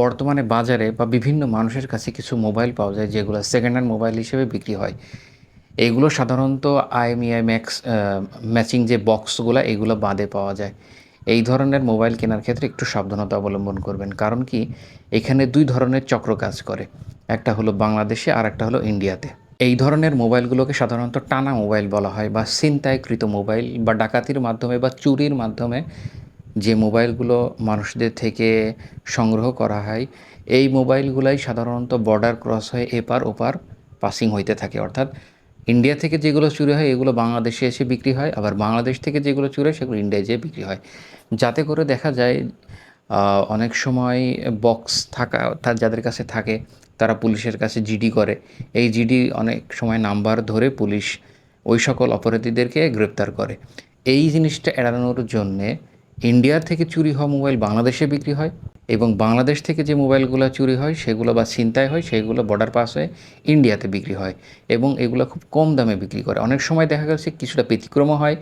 বর্তমানে বাজারে বা বিভিন্ন মানুষের কাছে কিছু মোবাইল পাওয়া যায় যেগুলো সেকেন্ড হ্যান্ড মোবাইল হিসেবে বিক্রি হয়। এইগুলো সাধারণত আইএমইআই ম্যাক্স ম্যাচিং যে বক্সগুলো এগুলো বাদে পাওয়া যায়। এই ধরনের মোবাইল কেনার ক্ষেত্রে একটু সাবধানতা অবলম্বন করবেন। কারণ কি? এখানে দুই ধরনের চক্র কাজ করে। একটা হলো বাংলাদেশে আর একটা হলো ইন্ডিয়াতে। এই ধরনের মোবাইলগুলোকে সাধারণত টানা মোবাইল বলা হয় বা ছিনতাইকৃত মোবাইল বা ডাকাতির মাধ্যমে বা চুরির মাধ্যমে যে মোবাইলগুলো মানুষদের থেকে সংগ্রহ করা হয়, এই মোবাইলগুলাই সাধারণত বর্ডার ক্রস হয়ে এপার ওপার পাসিং হইতে থাকে। অর্থাৎ ইন্ডিয়া থেকে যেগুলো চুরি হয়, এগুলো বাংলাদেশে এসে বিক্রি হয়, আবার বাংলাদেশ থেকে যেগুলো চুরি হয়, সেগুলো ইন্ডিয়ায় যেয়ে বিক্রি হয়। যাতে করে দেখা যায় অনেক সময় বক্স থাকা অর্থাৎ যাদের কাছে থাকে, তারা পুলিশের কাছে জিডি করে। এই জিডি অনেক সময় নাম্বার ধরে পুলিশ ওই সকল অপরাধীদেরকে গ্রেপ্তার করে। এই জিনিসটা এড়ানোর জন্যে ইন্ডিয়া থেকে চুরি হওয়া মোবাইল বাংলাদেশে বিক্রি হয় এবং বাংলাদেশ থেকে যে মোবাইলগুলো চুরি হয়, সেগুলো বা ছিনতাই হয়, সেগুলো বর্ডার পাস হয়ে ইন্ডিয়াতে বিক্রি হয় এবং এগুলো খুব কম দামে বিক্রি করে। অনেক সময় দেখা গেছে কিছুটা ব্যতিক্রমও হয়।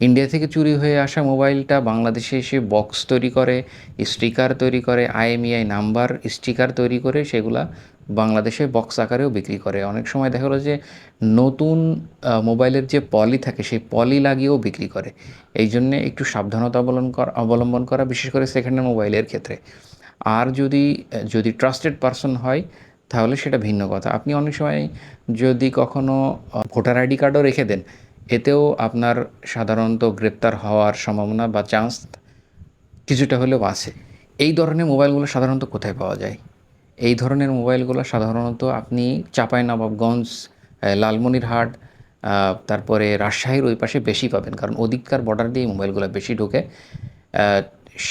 ইন্ডিয়া থেকে চুরি হয়ে আসা মোবাইলটা বাংলাদেশে এসে বক্স তৈরি করে স্টিকার তৈরি করে আইএমইআই নাম্বার স্টিকার তৈরি করে, সেগুলা বাংলাদেশে বক্স আকারেও বিক্রি করে। অনেক সময় দেখা গেলো যে নতুন মোবাইলের যে পলি থাকে, সেই পলি লাগিয়েও বিক্রি করে। এই জন্যে একটু সাবধানতা অবলম্বন করা অবলম্বন করা, বিশেষ করে সেকেন্ড হ্যান্ড মোবাইলের ক্ষেত্রে। আর যদি যদি ট্রাস্টেড পারসন হয়, তাহলে সেটা ভিন্ন কথা। আপনি অনেক সময় যদি কখনো ভোটার আইডি কার্ডও রেখে দেন এতেও আপনার সাধারণত গ্রেপ্তার হওয়ার সম্ভাবনা বা চান্স কিছুটা হলেও আছে। এই ধরনের মোবাইলগুলো সাধারণত কোথায় পাওয়া যায়? এই ধরনের মোবাইলগুলো সাধারণত আপনি চাঁপাইনবাবগঞ্জ লালমনিরহাট তারপরে রাজশাহীর ওই পাশে বেশি পাবেন। কারণ ওদিককার বর্ডার দিয়ে মোবাইলগুলো বেশি ঢোকে।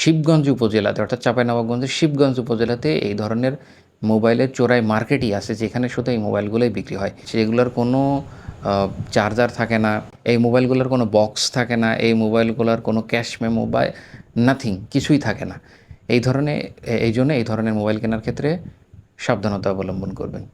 শিবগঞ্জ উপজেলাতে, অর্থাৎ চাঁপাইনবাবগঞ্জের শিবগঞ্জ উপজেলাতে এই ধরনের মোবাইলের চোরাই মার্কেটই আছে, যেখানে শুধু এই মোবাইলগুলোই বিক্রি হয়। সেগুলোর কোনো চার্জার থাকে না, এই মোবাইলগুলোর কোনো বক্স থাকে না, এই মোবাইলগুলোর কোনো ক্যাশ মেমো বা নাথিং কিছুই থাকে না। এই ধরনের, এই জন্য এই ধরনের মোবাইল কেনার ক্ষেত্রে সাবধানতা অবলম্বন করবেন।